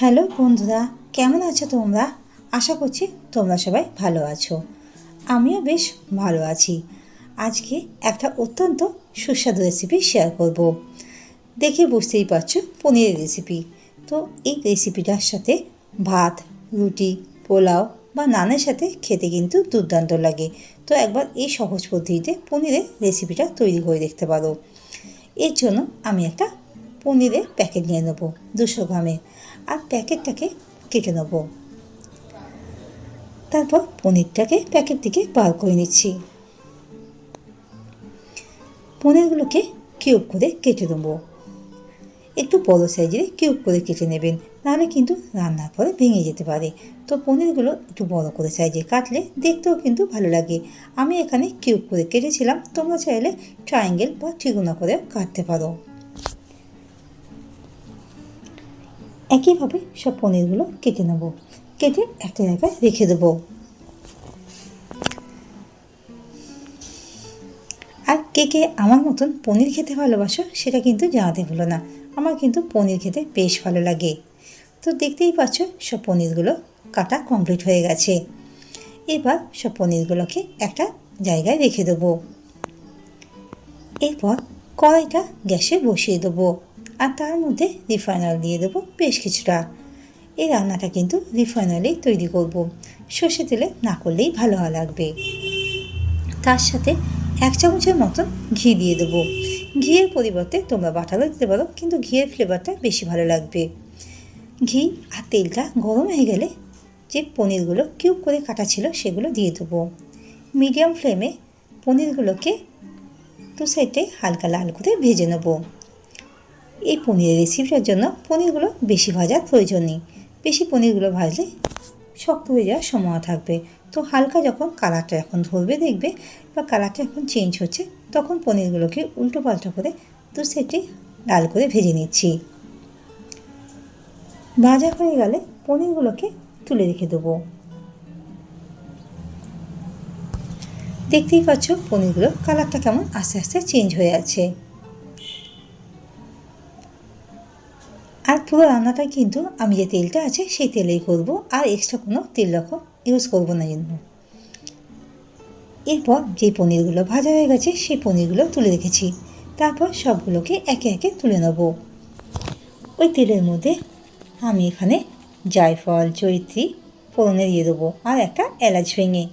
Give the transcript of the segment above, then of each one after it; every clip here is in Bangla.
হ্যালো বন্ধুরা, কেমন আছো তোমরা? আশা করছি তোমরা সবাই ভালো আছো। আমিও বেশ ভালো আছি। আজকে একটা অত্যন্ত সুস্বাদু রেসিপি শেয়ার করব। দেখে বুঝতেই পারছ পনিরের রেসিপি তো এই রেসিপিটার সাথে ভাত, রুটি, পোলাও বা নানের সাথে খেতে কিন্তু দুর্দান্ত লাগে। তো একবার এই সহজ পদ্ধতিতে পনিরের রেসিপিটা তৈরি করে দেখতে পারো। এর জন্য আমি একটা পনিরের প্যাকেট নিয়ে নেব দুশো গ্রামের। আর প্যাকেটটাকে কেটে নেব। তারপর পনিরটাকে প্যাকেট থেকে বার করে নিচ্ছি। পনিরগুলোকে কিউব করে কেটে দেবো একটু বড় সাইজের কিউব করে কেটে নেবেন, নাহলে কিন্তু রান্নার পরে ভেঙে যেতে পারে। তো পনিরগুলো একটু বড় করে সাইজে কাটলে দেখতেও কিন্তু ভালো লাগে। আমি এখানে কিউব করে কেটেছিলাম, তোমরা চাইলে ট্রায়াঙ্গেল বা ট্রিগুনা করেও কাটতে পারো। একইভাবে সব পনিরগুলো কেটে নেব। কেটে একটা জায়গায় রেখে দেবো। আর কে কে আমার মতন পনির খেতে ভালোবাসো, সেটা কিন্তু জানাতে ভুলো না। আমার কিন্তু পনির খেতে বেশ ভালো লাগে। তো দেখতেই পাচ্ছ, সব পনিরগুলো কাটা কমপ্লিট হয়ে গেছে। এবার সব পনিরগুলোকে একটা জায়গায় রেখে দেবো। এরপর কড়াইটা গ্যাসে বসিয়ে দেবো। আর তার মধ্যে রিফাইন অয়েল দিয়ে দেবো বেশ কিছুটা। এই রান্নাটা কিন্তু রিফাইন অয়েলেই তৈরি করব। সর্ষে তেলে না করলেই ভালো লাগবে। তার সাথে এক চামচের মতন ঘি দিয়ে দেবো। ঘিয়ের পরিবর্তে তোমরা বাটালো দিতে পারো, কিন্তু ঘিয়ের ফ্লেভারটা বেশি ভালো লাগবে। ঘি আর তেলটা গরম হয়ে গেলে যে পনিরগুলো কিউব করে কাটা ছিল সেগুলো দিয়ে দেবো। মিডিয়াম ফ্লেমে পনিরগুলোকে দু সাইডে হালকা লাল করে ভেজে নেব। এই পনিরের রেসিপিটার জন্য পনিরগুলো বেশি ভাজার প্রয়োজন নেই। বেশি পনিরগুলো ভাজলে শক্ত হয়ে যাওয়ার সম্ভাবনা থাকবে। তো হালকা যখন কালারটা এখন ধরবে দেখবে বা কালারটা এখন চেঞ্জ হচ্ছে, তখন পনিরগুলোকে উল্টো পাল্টা করে দু সাইডে লাল করে ভেজে নিচ্ছি। ভাজা হয়ে গেলে পনিরগুলোকে তুলে রেখে দেবো। দেখতেই পাচ্ছ পনিরগুলো কালারটা কেমন আস্তে আস্তে চেঞ্জ হয়ে আছে। পুরো রান্নাটা কিন্তু আমি যে তেলটা আছে সেই তেলেই করব, আর এক্সট্রা কোনো তেল রকম ইউজ করব না কিন্তু। এরপর যে পনিরগুলো ভাজা হয়ে গেছে সেই পনিরগুলো তুলে রেখেছি। তারপর সবগুলোকে একে একে তুলে নেব। ওই তেলের মধ্যে আমি এখানে জায়ফল, চৈত্রী, ফোড়নে দিয়ে দেবো, আর একটা এলাচ ভেঙে।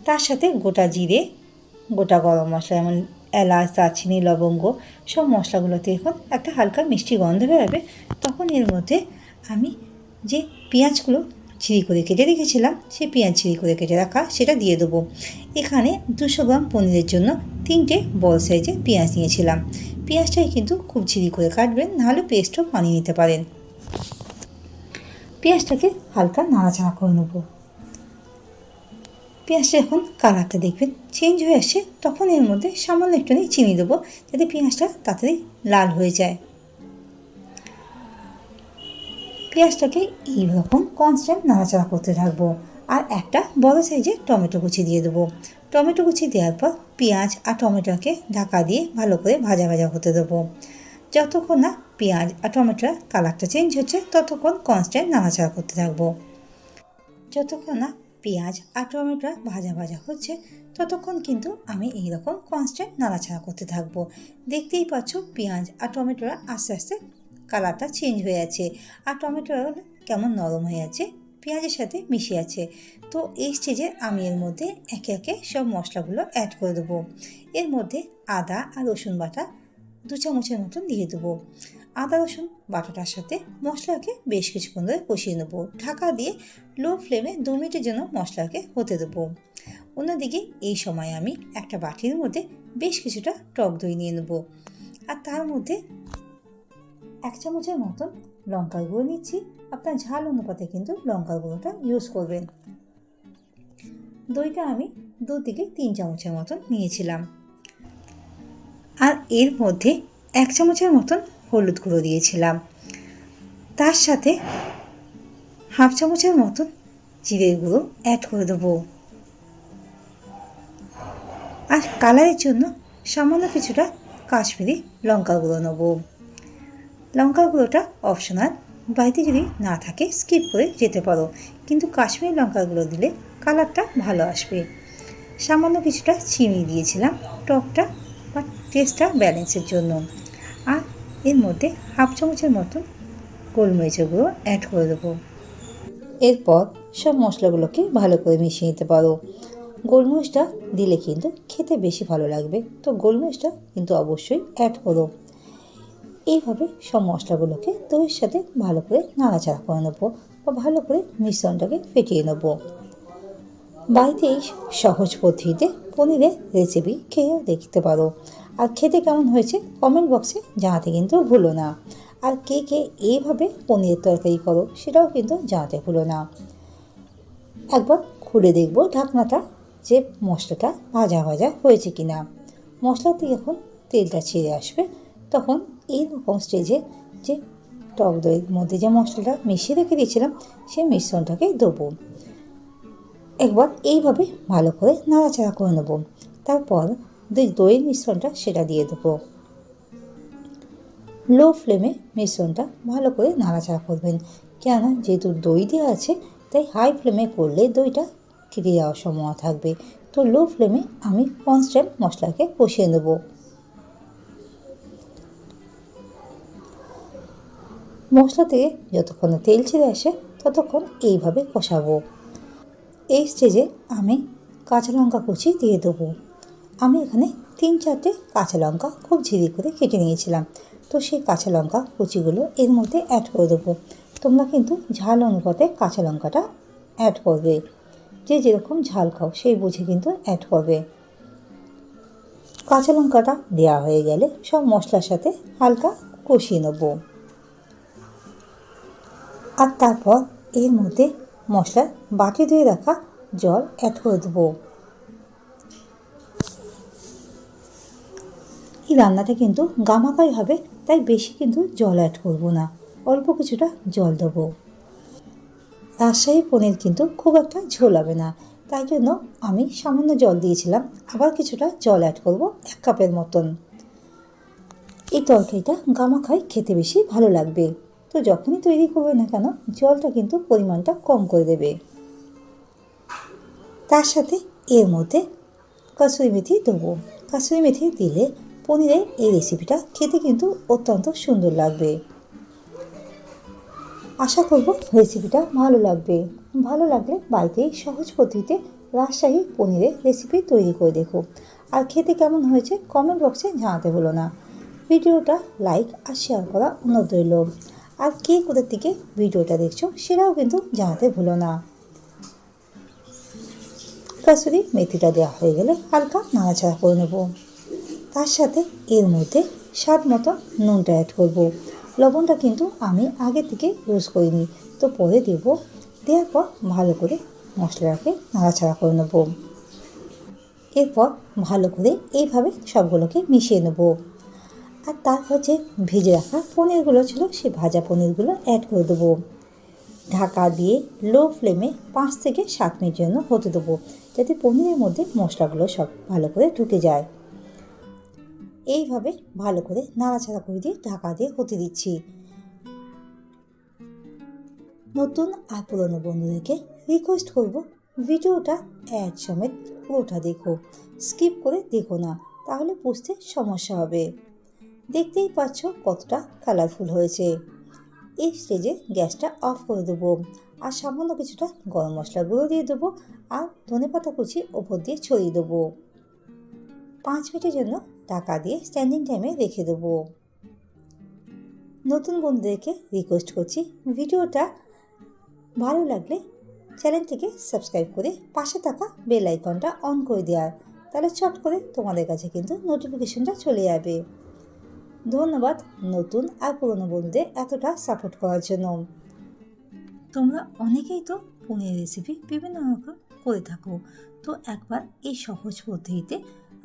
তার সাথে গোটা জিরে, গোটা গরম মশলা, যেমন এলাচ, দারচিনি, লবঙ্গ সব মশলাগুলোতে এখন একটা হালকা মিষ্টি গন্ধ বেরোবে। তখন এর মধ্যে আমি যে পেঁয়াজগুলো চিরি করে কেটে রেখেছিলাম, সেই পেঁয়াজ চিরি করে কেটে রাখা সেটা দিয়ে দেবো। এখানে দুশো গ্রাম পনিরের জন্য তিনটে বড় সাইজে পেঁয়াজ নিয়েছিলাম। পেঁয়াজটাই কিন্তু খুব ঝিরি করে কাটবেন, নাহলে পেস্টও বানিয়ে নিতে পারেন। পেঁয়াজটাকে হালকা নাড়াচাড়া করে নেব। পেঁয়াজটা যখন কালারটা দেখবেন চেঞ্জ হয়ে আসছে তখন এর মধ্যে সামান্য একটুখানি চিনি দেবো, যাতে পেঁয়াজটা তাড়াতাড়ি লাল হয়ে যায়। পেঁয়াজটাকে এইরকম কনস্ট্যান্ট নাড়াচাড়া করতে থাকব। আর একটা বড় সাইজের টমেটো কুচি দিয়ে দেবো। টমেটো কুচি দেওয়ার পর পেঁয়াজ আর টমেটোকে ঢাকা দিয়ে ভালো করে ভাজা ভাজা হতে দেবো। যতক্ষণ না পেঁয়াজ আর টমেটোর কালারটা চেঞ্জ হচ্ছে, ততক্ষণ কনস্ট্যান্ট নাড়াচাড়া করতে থাকব। যতক্ষণ না পেঁয়াজ আর টমেটো ভাজা ভাজা হচ্ছে, ততক্ষণ কিন্তু আমি এই রকম কনস্ট্যান্ট নাড়াচাড়া করতে থাকব। দেখতেই পাচ্ছ পেঁয়াজ আর টমেটোরা আস্তে আস্তে কালারটা চেঞ্জ হয়ে আছে আর টমেটো কেমন নরম হয়ে আছে পেঁয়াজের সাথে মিশে আছে তো এই স্টেজে আমি এর মধ্যে একে একে সব মশলাগুলো অ্যাড করে দেবো। এর মধ্যে আদা আর রসুন বাটা দু চামচের মতন দিয়ে দেবো। আদা, রসুন, বাটাটার সাথে মশলাকে বেশ কিছুক্ষণ ধরে কষিয়ে নেব। ঢাকা দিয়ে লো ফ্লেমে দু মিনিটের জন্য মশলাকে হতে দেবো। অন্যদিকে এই সময় আমি একটা বাটির মধ্যে বেশ কিছুটা টক দই নিয়ে নেব। আর তার মধ্যে এক চামচের মতন লঙ্কার গুঁড়ো নিচ্ছি। আপনার ঝাল অনুপাতে কিন্তু লঙ্কার গুঁড়োটা ইউজ করবেন। দইটা আমি দু থেকে তিন চামচের মতন নিয়েছিলাম। আর এর মধ্যে এক চামচের মতন হলুদ গুঁড়ো দিয়েছিলাম। তার সাথে হাফ চামচের মতন জিরের গুঁড়ো অ্যাড করে দেবো। আর কালারের জন্য সামান্য কিছুটা কাশ্মীরি লঙ্কা গুঁড়ো নেব। লঙ্কা গুঁড়োটা অপশনাল বাড়িতে যদি না থাকে স্কিপ করে যেতে পারো। কিন্তু কাশ্মীরি লঙ্কা গুঁড়ো দিলে কালারটা ভালো আসবে। সামান্য কিছুটা চিনি দিয়েছিলাম, টকটা বা টেস্টটা ব্যালেন্সের জন্য। আর এর মধ্যে হাফ চামচের মতন গোলমরিচের গুঁড়ো অ্যাড করে দেবো। এরপর সব মশলাগুলোকে ভালো করে মিশিয়ে নিতে পারো। গোলমরিচটা দিলে কিন্তু খেতে বেশি ভালো লাগবে। তো গোলমরিচটা কিন্তু অবশ্যই অ্যাড করো। এইভাবে সব মশলাগুলোকে দইয়ের সাথে ভালো করে নাড়াচাড়া করে নেব বা ভালো করে মিশ্রণটাকে ফেটিয়ে নেব। বাড়িতে এই সহজ পদ্ধতিতে পনিরের রেসিপি খেয়েও দেখতে পারো। আর খেতে কেমন হয়েছে কমেন্ট বক্সে জানাতে কিন্তু ভুলো না। আর কে কে এইভাবে পনিরের তরকারি করো সেটাও কিন্তু জানাতে ভুলো না। একবার খুলে দেখব ঢাকনাটা যে মশলাটা ভাজা ভাজা হয়েছে কি না মশলাতে যখন তেলটা ছেড়ে আসবে, তখন এইরকম স্টেজে যে টক দইয়ের মধ্যে যে মশলাটা মিশিয়ে রেখে দিয়েছিলাম, সেই মিশ্রণটাকে দেবো। একবার এইভাবে ভালো করে নাড়াচাড়া করে নেব। তারপর দইয়ের মিশ্রণটা সেটা দিয়ে দেবো। লো ফ্লেমে মিশ্রণটা ভালো করে নাড়াচাড়া করবেন। কেননা যেহেতু দই দেওয়া আছে, তাই হাই ফ্লেমে করলে দইটা কেটে যাওয়ার সম্ভাবনা থাকবে। তো লো ফ্লেমে আমি কনস্ট্যান্ট মশলাকে কষিয়ে নেব। মশলা থেকে যতক্ষণ তেল ছেড়ে আসে, ততক্ষণ এইভাবে কষাবো। এই স্টেজে আমি কাঁচা লঙ্কা কুচি দিয়ে দেবো। আমি এখানে তিন চারটে কাঁচা লঙ্কা খুব ঝিরি করে কেটে নিয়েছিলাম। তো সেই কাঁচা লঙ্কা কুচিগুলো এর মধ্যে অ্যাড করে দেবো। তোমরা কিন্তু ঝাল অনুপাতে কাঁচা লঙ্কাটা অ্যাড করবে। যে যেরকম ঝাল খাও সেই বুঝে কিন্তু অ্যাড করবে। কাঁচা লঙ্কাটা দেওয়া হয়ে গেলে সব মশলার সাথে হালকা কষিয়ে নেব। আর তারপর এর মধ্যে মশলার বাটি দিয়ে রাখা জল অ্যাড করে দেবো। এই রান্নাটা কিন্তু গামাকাই হবে, তাই বেশি কিন্তু জল অ্যাড করব না। অল্প কিছুটা জল দেবো। রাজশাহী পনির কিন্তু খুব একটা ঝোল হবে না, তাই জন্য আমি সামান্য জল দিয়েছিলাম, আবার কিছুটা জল অ্যাড করব এক কাপের মতন। এই তরকারিটা গামাখাই খেতে বেশি ভালো লাগবে। তো যখনই তৈরি করবে না কেন, জলটা কিন্তু পরিমাণটা কম করে দেবে। তার সাথে এর মধ্যে কাসুরি মেথি দেবো। কাসুরি মেথি দিলে পনিরের এই রেসিপিটা খেতে কিন্তু অত্যন্ত সুন্দর লাগবে। আশা করব রেসিপিটা ভালো লাগবে। ভালো লাগলে বাড়িতেই সহজ পদ্ধতিতে রাজশাহী পনিরের রেসিপি তৈরি করে দেখো। আর খেতে কেমন হয়েছে কমেন্ট বক্সে জানাতে ভুলো না। ভিডিওটা লাইক আর শেয়ার করা অনুরোধ রইল। আর কে কোথার থেকে ভিডিওটা দেখছ সেটাও কিন্তু জানাতে ভুলো না। কাসুরি মেথিটা দেওয়া হয়ে গেলে হালকা নাড়াচাড়া করে নেব। তার সাথে এর মধ্যে স্বাদ মতো নুনটা অ্যাড করব। লবণটা কিন্তু আমি আগে থেকে ইউজ করিনি, তো পরে দেব। দেওয়ার পর ভালো করে মশলাটাকে নাড়াচাড়া করে নেব। এরপর ভালো করে এইভাবে সবগুলোকে মিশিয়ে নেব। আর তারপর যে ভেজে রাখা পনিরগুলো ছিল সেই ভাজা পনিরগুলো অ্যাড করে দেবো। ঢাকা দিয়ে লো ফ্লেমে পাঁচ থেকে সাত মিনিট জন্য হতে দেবো, যাতে পনিরের মধ্যে মশলাগুলো সব ভালো করে ঢুকে যায়। এইভাবে ভালো করে নাড়াচাড়া করে দিয়ে ঢাকা দিয়ে হতে দিচ্ছি। নতুন আর পুরনো বন্ধুদেরকে রিকোয়েস্ট করব ভিডিওটা অ্যাড সমেত পুরোটা দেখো। স্কিপ করে দেখো না, তাহলে বুঝতে সমস্যা হবে। দেখতেই পাচ্ছ কতটা কালারফুল হয়েছে। এই স্টেজে গ্যাসটা অফ করে দেবো আর সামান্য কিছুটা গরম মশলা গুঁড়ো দিয়ে দেবো আর ধনে পাতা কুচি ওপর দিয়ে ছড়িয়ে দেবো। পাঁচ মিনিটের জন্য টাকা দিয়ে স্ট্যান্ডিং টাইমে রেখে দেবো। নতুন বন্ধুদেরকে রিকোয়েস্ট করছি, ভিডিওটা ভালো লাগলে চ্যানেলটিকে সাবস্ক্রাইব করে পাশে থাকা বেল আইকনটা অন করে দেওয়ার, তাহলে চট করে তোমাদের কাছে কিন্তু নোটিফিকেশনটা চলে যাবে। ধন্যবাদ নতুন আর পুরনো বন্ধুদের এতটা সাপোর্ট করার জন্য। তোমরা অনেকেই তো পনির রেসিপি বিভিন্ন রকম করে থাকো, তো একবার এই সহজ পদ্ধতিতে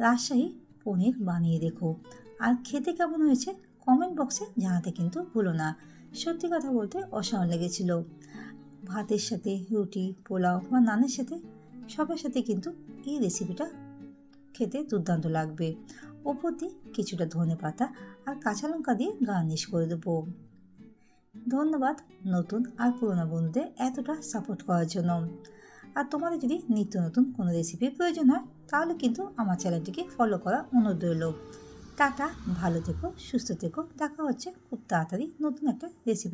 রাজশাহী পনির বানিয়ে দেখো। আর খেতে কেমন হয়েছে কমেন্ট বক্সে জানাতে কিন্তু ভুলো না। সত্যি কথা বলতে অসাধারণ লেগেছিল। ভাতের সাথে রুটি, পোলাও বা নানের সাথে সবার সাথে কিন্তু এই রেসিপিটা খেতে দুর্দান্ত লাগবে। ওপর দিয়ে কিছুটা ধনে পাতা আর কাঁচা লঙ্কা দিয়ে গার্নিশ করে দেবো। ধন্যবাদ নতুন আর পুরোনো বন্ধুদের এতটা সাপোর্ট করার জন্য। আর তোমাদের যদি নিত্য নতুন কোনো রেসিপির প্রয়োজন হয় তাহলে কিন্তু আমার চ্যানেলটিকে ফলো করা অনুরোধ রইল। টাটা, ভালো থেকো, সুস্থ থেকো। দেখা হচ্ছে খুব তাড়াতাড়ি নতুন একটা রেসিপি